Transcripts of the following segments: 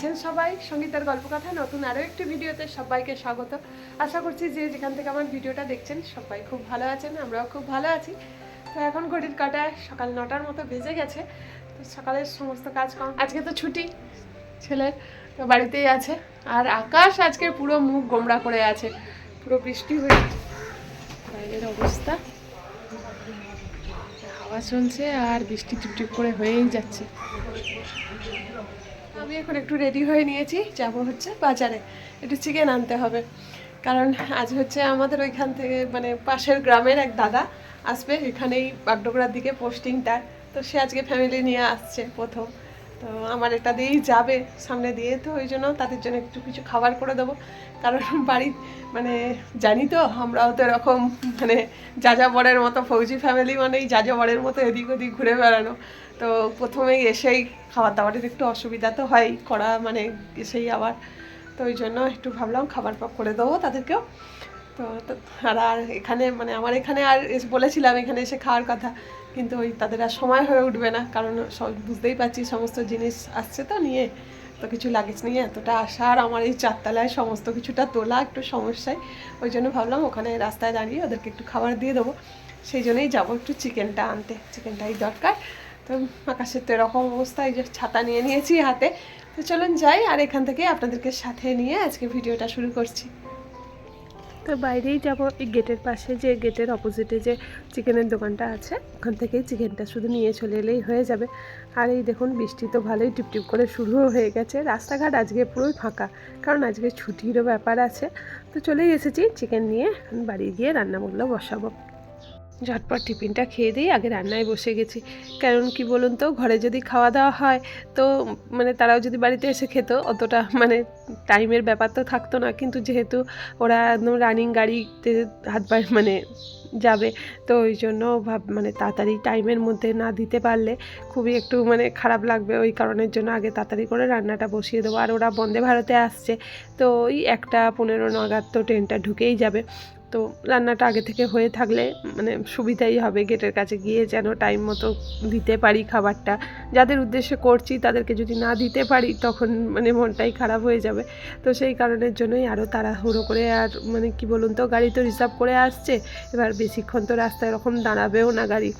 আছেন সবাই? সঙ্গীতের গল্পকথা, নতুন আরও একটি ভিডিওতে সবাইকে স্বাগত। আশা করছি যে যেখান থেকে আমার ভিডিওটা দেখছেন, সবাই খুব ভালো আছেন, আমরাও খুব ভালো আছি। তো এখন ঘড়ির কাটায় সকাল নটার মতো বেজে গেছে। তো সকালের সমস্ত কাজ কম। আজকে তো ছুটি ছেলের তো বাড়িতেই আছে। আর আকাশ আজকে পুরো মুখ গোমড়া করে আছে, পুরো বৃষ্টি হয়ে বাইরের অবস্থা। হাওয়া চলছে আর বৃষ্টি টিপটিপ করে হয়েই যাচ্ছে। আমি এখন একটু রেডি হয়ে নিয়েছি, যাব হচ্ছে বাজারে। একটু চিকেন আনতে হবে। কারণ আজ হচ্ছে আমাদের ওইখান থেকে মানে পাশের গ্রামের এক দাদা আসবে, এখানেই বাগডোগরার দিকে পোস্টিং তার। তো সে আজকে ফ্যামিলি নিয়ে আসছে প্রথম। তো আমার এটা দিয়েই যাবে সামনে দিয়ে, তো ওই জন্য তাদের জন্য একটু কিছু খাবার করে দেবো। কারণ বাড়ি মানে জানি তো, আমরাও তো এরকম মানে যা যাযাবরের মতো ফৌজি ফ্যামিলি মানেই যাযাবরের মতো এদিক ওদিক ঘুরে বেড়ানো। তো প্রথমেই এসেই খাবার দাবারের একটু অসুবিধা তো হয় করা মানে এসেই আবার। তো ওই জন্য একটু ভাবলাম খাবার করে দেবো তাদেরকেও। তো, আর আর এখানে মানে আমার এখানে আর এসে, বলেছিলাম এখানে এসে খাওয়ার কথা, কিন্তু ওই তাদের আর সময় হয়ে উঠবে না, কারণ সব বুঝতেই পারছি সমস্ত জিনিস আসছে তো নিয়ে, তো কিছু লাগেজ নিয়ে এতটা আসা, আর আমার এই চারতলায় সমস্ত কিছুটা তোলা একটু সমস্যায়। ওই জন্য ভাবলাম ওখানে রাস্তায় দাঁড়িয়ে ওদেরকে একটু খাবার দিয়ে দেবো। সেই জন্যই যাব একটু চিকেনটা আনতে, চিকেনটাই দরকার। তো আকাশের তো এরকম অবস্থা, এই যে ছাতা নিয়ে নিয়েছি হাতে। তো চলুন যাই, আর এখান থেকে আপনাদেরকে সাথে নিয়ে আজকে ভিডিওটা শুরু করছি। তো বাইরেই যাব, এই গেটের পাশে যে গেটের অপোজিটে যে চিকেনের দোকানটা আছে, ওখান থেকেই চিকেনটা শুধু নিয়ে চলে এলেই হয়ে যাবে। আর এই দেখুন, বৃষ্টি তো ভালোই টিপটিপ করে শুরুও হয়ে গেছে। রাস্তাঘাট আজকে পুরোই ফাঁকা, কারণ আজকে ছুটিরও ব্যাপার আছে। তো চলেই এসেছি, চিকেন নিয়ে বাড়ি গিয়ে রান্নাগুলো বসাবো। ঝটপট টিফিনটা খেয়ে দিয়ে আগে রান্নায় বসে গেছি। কারণ কি বলুন তো, ঘরে যদি খাওয়া দাওয়া হয়, তো মানে তারাও যদি বাড়িতে এসে খেত, অতটা মানে টাইমের ব্যাপার তো থাকতো না। কিন্তু যেহেতু ওরা একদম রানিং গাড়িতে হাত পা মানে যাবে, তো ওই জন্য ভাব মানে তাড়াতাড়ি টাইমের মধ্যে না দিতে পারলে খুবই একটু মানে খারাপ লাগবে। ওই কারণের জন্য আগে তাড়াতাড়ি করে রান্নাটা বসিয়ে দেবো। আর ওরা বন্দে ভারতে আসছে, তো ওই একটা পনেরো নাগাদ তো ট্রেনটা ঢুকেই যাবে। তো রান্নাটা আগে থেকে হয়ে থাকলে মানে সুবিধাই হবে গেটের কাছে গিয়ে যেন টাইম মতো দিতে পারি খাবারটা। যাদের উদ্দেশ্যে করছি তাদেরকে যদি না দিতে পারি তখন মানে মনটাই খারাপ হয়ে যাবে। তো সেই কারণের জন্যই আরও তাড়াহুড়ো করে আর মানে কি বলুন তো, গাড়ি তো রিজার্ভ করে আসছে। এবার বেশিক্ষণ তো রাস্তায় এরকম দাঁড়াবেও না গাড়ি।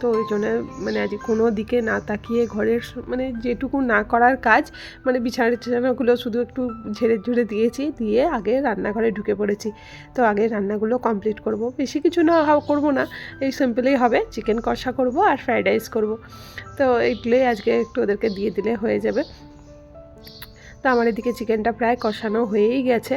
তো ওই জন্য মানে আজ কোনো দিকে না তাকিয়ে ঘরের মানে যেটুকু না করার কাজ মানে বিছানা টিছানাগুলো শুধু একটু ঝেড়ে ঝুড়ে দিয়েছি, দিয়ে আগে রান্নাঘরে ঢুকে পড়েছি। তো আগে রান্নাগুলো কমপ্লিট করব। বেশি কিছু না করব না, এই সিম্পলেই হবে। চিকেন কষা করব আর ফ্রাইড রাইস করব। তো এইগুলোই আজকে একটু ওদেরকে দিয়ে দিলে হয়ে যাবে। তো আমার এদিকে চিকেনটা প্রায় কষানো হয়েই গেছে।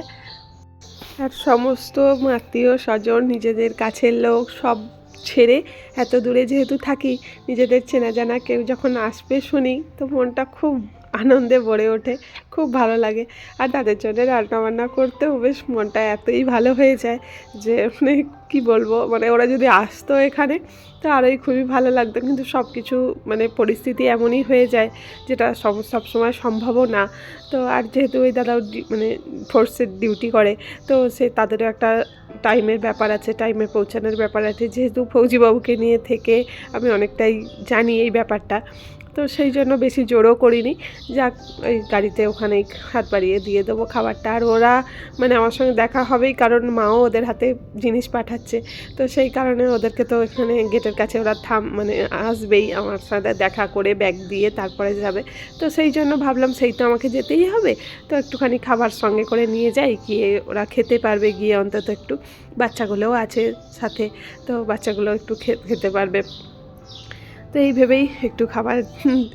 আর সমস্ত আত্মীয় স্বজন নিজেদের কাছের লোক, সব ছেড়ে এত দূরে যেহেতু থাকি, নিজেদের চেনা জানা কেউ যখন আসবে শুনি, তো মনটা খুব আনন্দে ভরে ওঠে, খুব ভালো লাগে। আর তাদের জন্য রান্নাবান্না করতেও বেশ মনটা এতই ভালো হয়ে যায় যে মানে কী বলব মানে ওরা যদি আসতো এখানে, তো আরোই খুবই ভালো লাগতো। কিন্তু সব কিছু মানে পরিস্থিতি এমনই হয়ে যায় যেটা সব সবসময় সম্ভবও না। তো আর যেহেতু ওই দাদাও মানে ফোর্সের ডিউটি করে, তো সে তাদেরও একটা টাইমের ব্যাপার আছে টাইমে পৌঁছানোর ব্যাপার আছে। যেহেতু ফৌজিবাবুকে নিয়ে থেকে আমি অনেকটাই জানি এই ব্যাপারটা। তো সেই জন্য বেশি জোরও করিনি। যাক ওই গাড়িতে ওখানেই হাত বাড়িয়ে দিয়ে দেবো খাবারটা। আর ওরা মানে আমার সঙ্গে দেখা হবেই, কারণ মাও ওদের হাতে জিনিস পাঠাচ্ছে। তো সেই কারণে ওদেরকে তো এখানে গেটের কাছে ওরা থাম মানে আসবেই। আমার সাথে দেখা করে ব্যাগ দিয়ে তারপরে যাবে। তো সেই জন্য ভাবলাম, সেই তো আমাকে যেতেই হবে। তো একটুখানি খাবার সঙ্গে করে নিয়ে যাই, গিয়ে ওরা খেতে পারবে, গিয়ে অন্তত একটু বাচ্চাগুলোও আছে সাথে। তো বাচ্চাগুলো একটু খেতে পারবে। তো এই ভেবেই একটু খাবার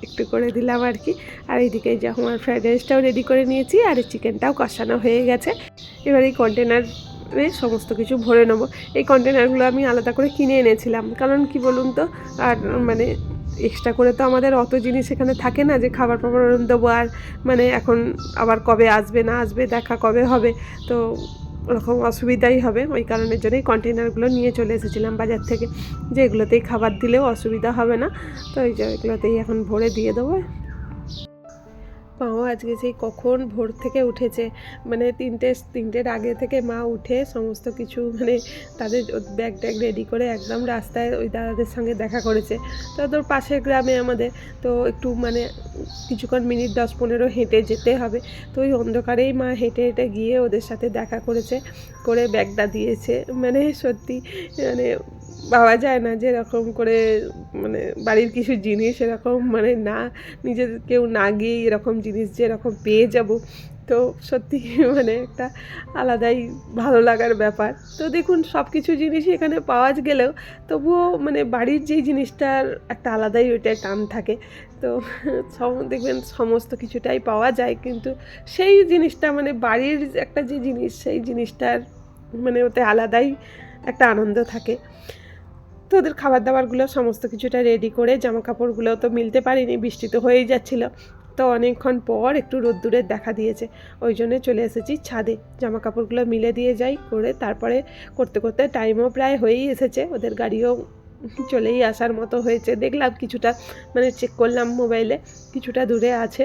একটু করে দিলাম আর কি। আর এইদিকে যে আমার ফ্রাইড রাইসটাও রেডি করে নিয়েছি আর এই চিকেনটাও কষানো হয়ে গেছে। এবার এই কন্টেনারে সমস্ত কিছু ভরে নেব। এই কন্টেনারগুলো আমি আলাদা করে কিনে এনেছিলাম। কারণ কি বলুন তো, আর মানে এক্সট্রা করে তো আমাদের অত জিনিস এখানে থাকে না যে খাবার পাবার দেবো আর মানে এখন আবার কবে আসবে না আসবে দেখা কবে হবে। তো ওরকম অসুবিধাই হবে। ওই কারণের জন্যই কন্টেনারগুলো নিয়ে চলে এসেছিলাম বাজার থেকে। যে এগুলোতেই খাবার দিলেও অসুবিধা হবে না। তো ওই যে এগুলোতেই এখন ভরে দিয়ে দেবো। মাও আজকে সেই কখন ভোর থেকে উঠেছে। মানে তিনটে, তিনটের আগে থেকে মা উঠে সমস্ত কিছু মানে তাদের ব্যাগ ট্যাগ রেডি করে একদম রাস্তায় ওই দাদাদের সঙ্গে দেখা করেছে। তো তোর পাশের গ্রামে আমাদের, তো একটু মানে কিছুক্ষণ মিনিট দশ পনেরো হেঁটে যেতে হবে। তো ওই অন্ধকারেই মা হেঁটে হেঁটে গিয়ে ওদের সাথে দেখা করেছে, করে ব্যাগটা দিয়েছে। মানে সত্যি মানে ভাবা যায় না যে এরকম করে মানে বাড়ির কিছু জিনিস এরকম মানে না, নিজের কেউ না গিয়ে এরকম জিনিস যে এরকম পেয়ে যাব। তো সত্যি মানে একটা আলাদাই ভালো লাগার ব্যাপার। তো দেখুন সব কিছু জিনিসই এখানে পাওয়া গেলেও তবুও মানে বাড়ির যেই জিনিসটার একটা আলাদাই ওইটায় টান থাকে। তো দেখবেন সমস্ত কিছুটাই পাওয়া যায়, কিন্তু সেই জিনিসটা মানে বাড়ির একটা যে জিনিস, সেই জিনিসটার মানে ওতে আলাদাই একটা আনন্দ থাকে। তো ওদের খাবার দাবারগুলো সমস্ত কিছুটা রেডি করে জামা কাপড়গুলো তো মিলতে পারিনি, বৃষ্টি তো হয়েই যাচ্ছিল। তো অনেকক্ষণ পর একটু রোদ্দুরের দেখা দিয়েছে। ওই জন্যে চলে এসেছি ছাদে। জামা কাপড়গুলো মিলে দিয়ে যাই করে তারপরে করতে করতে টাইমও প্রায় হয়েই এসেছে। ওদের গাড়িও চলেই আসার মতো হয়েছে। দেখলাম কিছুটা মানে চেক করলাম মোবাইলে কিছুটা দূরে আছে।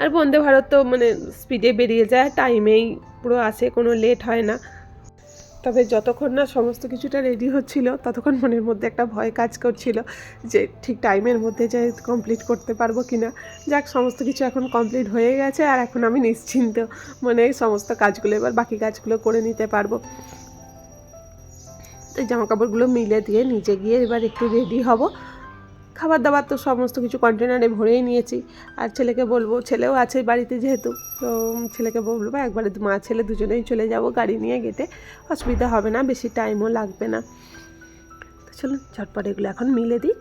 আর বন্দে ভারত তো মানে স্পিডে বেরিয়ে যায় টাইমেই পুরো আসে, কোনো লেট হয় না। তবে যতক্ষণ না সমস্ত কিছুটা রেডি হচ্ছিল, ততক্ষণ মনের মধ্যে একটা ভয় কাজ করছিল যে ঠিক টাইমের মধ্যে যে কমপ্লিট করতে পারব কি না যাক, সমস্ত কিছু এখন কমপ্লিট হয়ে গেছে আর এখন আমি নিশ্চিন্ত মানে সমস্ত কাজগুলো এবার বাকি কাজগুলো করে নিতে পারব। তো জামা কাপড়গুলো মিলে দিয়ে নিজে গিয়ে এবার একটু রেডি হব। খাবার দাবার তো সমস্ত কিছু কন্টেনারে ভরেই নিয়েছি। আর ছেলেকে বলব, ছেলেও আছে বাড়িতে যেহেতু, তো ছেলেকে বলব একবারে মা ছেলে দুজনেই চলে যাব গাড়ি নিয়ে গেটে। অসুবিধা হবে না, বেশি টাইমও লাগবে না। তো চলুন, ঝটপট এগুলো এখন মিলে দিই।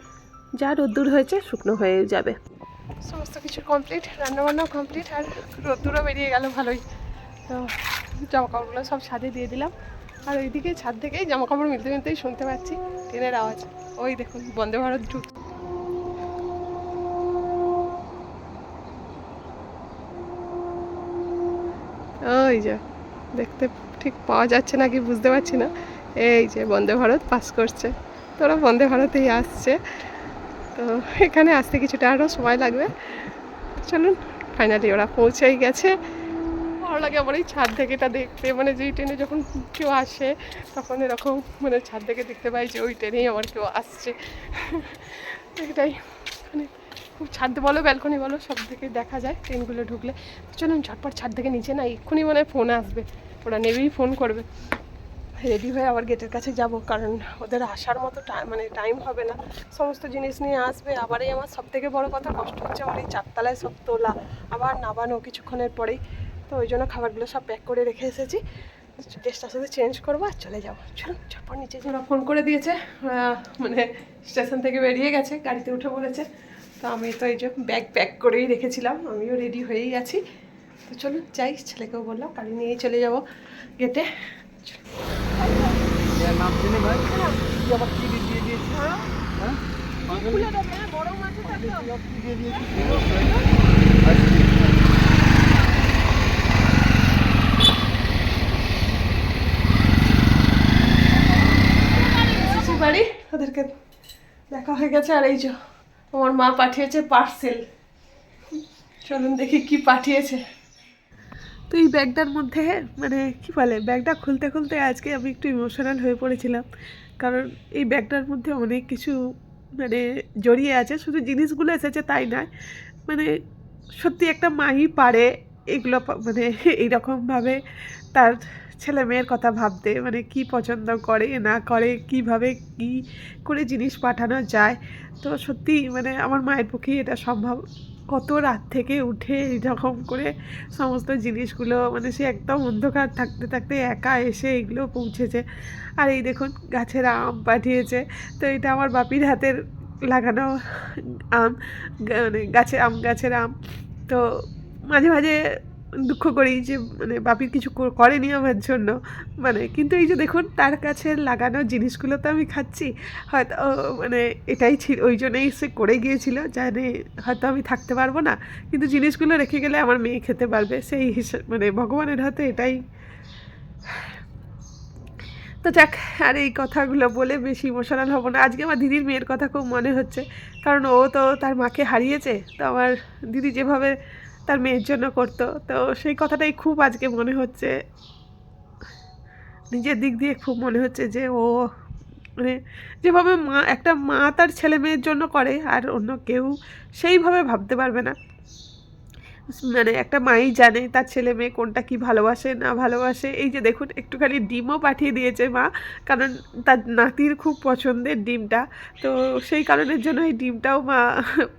যা রোদ্দুর হয়েছে, শুকনো হয়ে যাবে। সমস্ত কিছু কমপ্লিট রান্নাবান্নাও কমপ্লিট আর রোদ্দুরও বেরিয়ে গেল ভালোই। তো জামা কাপড়গুলো সব ছাদে দিয়ে দিলাম। আর ওইদিকে ছাদ থেকেই জামা কাপড় মিলতে মিলতেই শুনতে পাচ্ছি, ট্রেনের আওয়াজ। ওই দেখুন, বন্দে ভারত ঢুক ওই যে, দেখতে ঠিক পাওয়া যাচ্ছে নাকি বুঝতে পারছি না। এই যে বন্দে ভারত পাস করছে। তো ওরা বন্দে ভারতেই আসছে। তো এখানে আসতে কিছুটা আরও সময় লাগবে। চলুন ফাইনালি ওরা পৌঁছেই গেছে। ভালো লাগে আমার এই ছাদ থেকে এটা দেখতে। মানে যেই ট্রেনে যখন কেউ আসে, তখন এরকম মানে ছাদ থেকে দেখতে পাই যে ওই ট্রেনেই আমার কেউ আসছে। এটাই মানে খুব ছাদ বলো, ব্যালকনি বলো, সব থেকে দেখা যায় ট্রেনগুলো ঢুকলে। চলুন ঝটপট ছাদ থেকে নিচে না, এক্ষুনি মনে ফোন আসবে। ওরা নেবেই ফোন করবে। রেডি হয়ে আবার গেটের কাছে যাব, কারণ ওদের আসার মতো মানে টাইম হবে না। সমস্ত জিনিস নিয়ে আসবে আবার এই আমার সব থেকে বড় কথা, কষ্ট হচ্ছে আমার এই চারতলায় সব তোলা, আবার নামানো কিছুক্ষণের পরেই। তো ওই জন্য খাবারগুলো সব প্যাক করে রেখে এসেছি। ড্রেসটা শুধু চেঞ্জ করব আর চলে যাব। চলুন ঝটপট নিচে ওরা ফোন করে দিয়েছে মানে স্টেশন থেকে বেরিয়ে গেছে, গাড়িতে উঠে পড়েছে তো আমি তো এই যে ব্যাগ প্যাক করেই রেখেছিলাম আমিও রেডি হয়েই আছি। তো চলো যাই ছেলেকেও বললাম গাড়ি নিয়েই চলে যাব গেটে। হ্যাঁ দিয়েছিস? এসেছি বাড়ি ওদেরকে দেখা হয়ে গেছে আর এই যে আমার মা পাঠিয়েছে পার্সেল চলুন দেখি কি পাঠিয়েছে। তো এই ব্যাগটার মধ্যে মানে কি বলে, ব্যাগটা খুলতে খুলতে আজকে আমি একটু ইমোশনাল হয়ে পড়েছিলাম। কারণ এই ব্যাগটার মধ্যে অনেক কিছু মানে জড়িয়ে আছে, শুধু জিনিসগুলো এসেছে তাই নয় মানে সত্যি একটা মাই পারে, এগুলো মানে এইরকমভাবে তার ছেলে মেয়ের কথা ভাবতে মানে কি পছন্দ করে, না করে, কীভাবে কি করে জিনিস পাঠানো যায়। তো সত্যি মানে আমার মায়ের পক্ষেই এটা সম্ভব। কত রাত থেকে উঠে এরকম করে সমস্ত জিনিসগুলো মানে সে একদম অন্ধকার থাকতে থাকতে একা এসে এগুলো পৌঁছেছে। আর এই দেখুন, গাছের আম পাঠিয়েছে। তো এটা আমার বাপির হাতের লাগানো আম মানে গাছে, আম গাছের আম। তো মাঝে মাঝে দুঃখ করি যে মানে বাপির কিছু কর- করেনি আমার জন্য। মানে কিন্তু এই যে দেখুন, তার কাছে লাগানো জিনিসগুলো তো আমি খাচ্ছি। হয়তো মানে এটাই ছিল, ওই জন্যই সে করে গিয়েছিল, জানে হয়তো আমি থাকতে পারব না। কিন্তু জিনিসগুলো রেখে গেলে আমার মেয়ে খেতে পারবে। সেই হিসাব মানে ভগবানের হাতে এটাই। তো যাক, আর এই কথাগুলো বলে বেশি ইমোশনাল হব না। আজকে আমার দিদির মেয়ের কথা খুব মনে হচ্ছে। কারণ ও তো তার মাকে হারিয়েছে। তো আমার দিদি যেভাবে তার মেয়ের জন্য করতো। তো সেই কথাটাই খুব আজকে মনে হচ্ছে। নিজের দিক দিয়ে খুব মনে হচ্ছে যে ও মানে যেভাবে মা, একটা মা তার ছেলে মেয়ের জন্য করে আর অন্য কেউ সেইভাবে ভাবতে পারবে না। মানে একটা মাই জানে তার ছেলে মেয়ে কোনটা কি ভালোবাসে, না ভালোবাসে। এই যে দেখুন, একটুখানি ডিমও পাঠিয়ে দিয়েছে মা, কারণ তার নাতির খুব পছন্দের ডিমটা। তো সেই কারণের জন্য এই ডিমটাও মা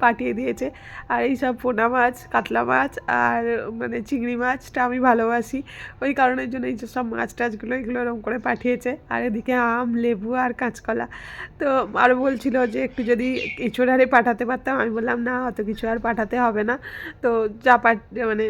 পাঠিয়ে দিয়েছে। আর এই সব পোনা মাছ, কাতলা মাছ আর মানে চিংড়ি মাছটা আমি ভালোবাসি। ওই কারণের জন্য এই সব মাছ টাছগুলো এগুলো এরকম করে পাঠিয়েছে। আর এদিকে আম, লেবু আর কাঁচকলা। তো আরও বলছিল যে একটু যদি এঁচোড়ারে পাঠাতে পারতাম, আমি বললাম, না, অত কিছু আর পাঠাতে হবে না। তো যা পাঠ মানে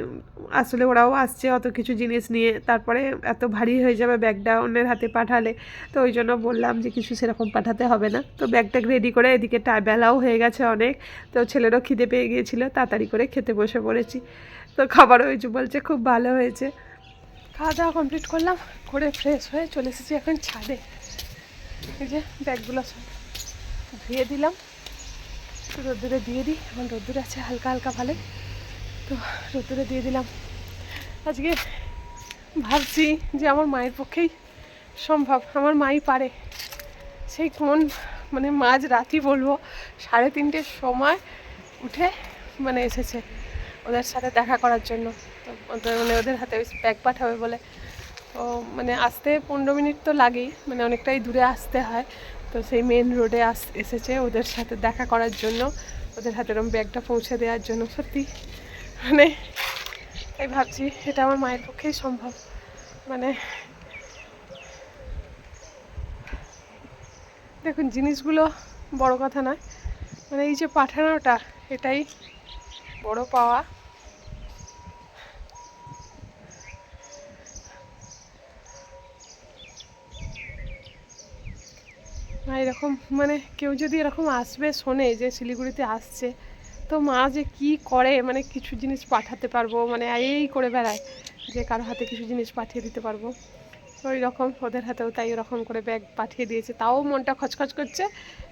আসলে ওরাও আসছে অত কিছু জিনিস নিয়ে, তারপরে এত ভারী হয়ে যাবে ব্যাগটা অন্যের হাতে পাঠালে, তো ওই জন্য বললাম যে কিছু সেরকম পাঠাতে হবে না। তো ব্যাগটা রেডি করে এদিকে বেলাও হয়ে গেছে অনেক, তো ছেলেরও খিদে পেয়ে গিয়েছিল, তাড়াতাড়ি করে খেতে বসে পড়েছি। তো খাবারও হয়েছে বলছে খুব ভালো হয়েছে। খাওয়া দাওয়া কমপ্লিট করলাম, করে ফ্রেশ হয়ে চলে এসেছি এখন ছাদে। এই যে ব্যাগগুলো সব ধুয়ে দিলাম রোদ্দুরে দিয়ে দিই এখন রোদ্দুর আছে হালকা হালকা ভালো। তো রোদ্দুরে দিয়ে দিলাম। আজকে ভাবছি যে আমার মায়ের পক্ষেই সম্ভব। আমার মাই পারে। সেই কোন মানে মাঝ রাতি বলব, সাড়ে তিনটের সময় উঠে মানে এসেছে ওদের সাথে দেখা করার জন্য। তো ওদের মানে ওদের হাতে ওই ব্যাগ পাঠাবে বলে। তো মানে আসতে পনেরো মিনিট তো লাগেই মানে অনেকটাই দূরে আসতে হয়। তো সেই মেন রোডে আস, এসেছে ওদের সাথে দেখা করার জন্য। ওদের হাতে এরকম ব্যাগটা পৌঁছে দেওয়ার জন্য। সত্যি মানে তাই ভাবছি এটা আমার মায়ের পক্ষেই সম্ভব। মানে দেখুন, জিনিসগুলো বড় কথা নয়। মানে এই যে পাঠানোটা, এটাই বড় পাওয়া। এরকম মানে কেউ যদি এরকম আসবে, শোনে যে শিলিগুড়িতে আসছে তো মা যে কি করে মানে কিছু জিনিস পাঠাতে পারব মানে এই করে বেড়ায় যে কারও হাতে কিছু জিনিস পাঠিয়ে দিতে পারব। তো ওই রকম ওদের হাতেও তাই ওরকম করে ব্যাগ পাঠিয়ে দিয়েছে। তাও মনটা খচখচ করছে।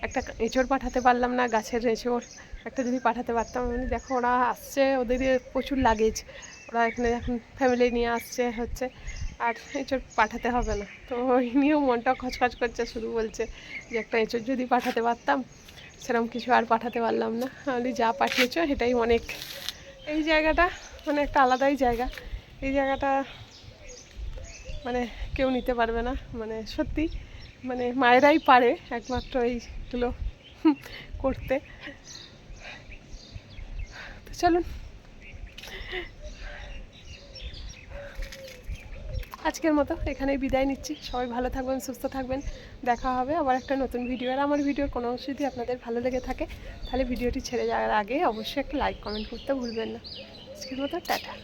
একটা এঁচড় পাঠাতে পারলাম না, গাছের এঁচড় একটা যদি পাঠাতে পারতাম। মানে দেখো, ওরা আসছে, ওদের প্রচুর লাগেজ ওরা এখানে এখন ফ্যামিলি নিয়ে আসছে, হচ্ছে। আর এঁচড় পাঠাতে হবে না। তো ওই নিয়েও মনটা খচখচ করছে, শুধু বলছে যে, একটা এঁচড় যদি পাঠাতে পারতাম সেরকম কিছু আর পাঠাতে পারলাম না। আমি যা পাঠিয়েছো সেটাই অনেক। এই জায়গাটা মানে একটা আলাদাই জায়গা। এই জায়গাটা মানে কেউ নিতে পারবে না। মানে সত্যি মানে মায়েরাই পারে একমাত্র এইগুলো করতে। তো চলুন। আজকের মতো এখানেই বিদায় নিচ্ছি। সবাই ভালো থাকবেন, সুস্থ থাকবেন। দেখা হবে আবার একটা নতুন ভিডিও আর আমার ভিডিওর কোনো অংশ যদি আপনাদের ভালো লেগে থাকে, তাহলে ভিডিওটি ছেড়ে যাওয়ার আগে অবশ্যই একটা লাইক কমেন্ট করতে ভুলবেন না। আজকের মতো, টাটা।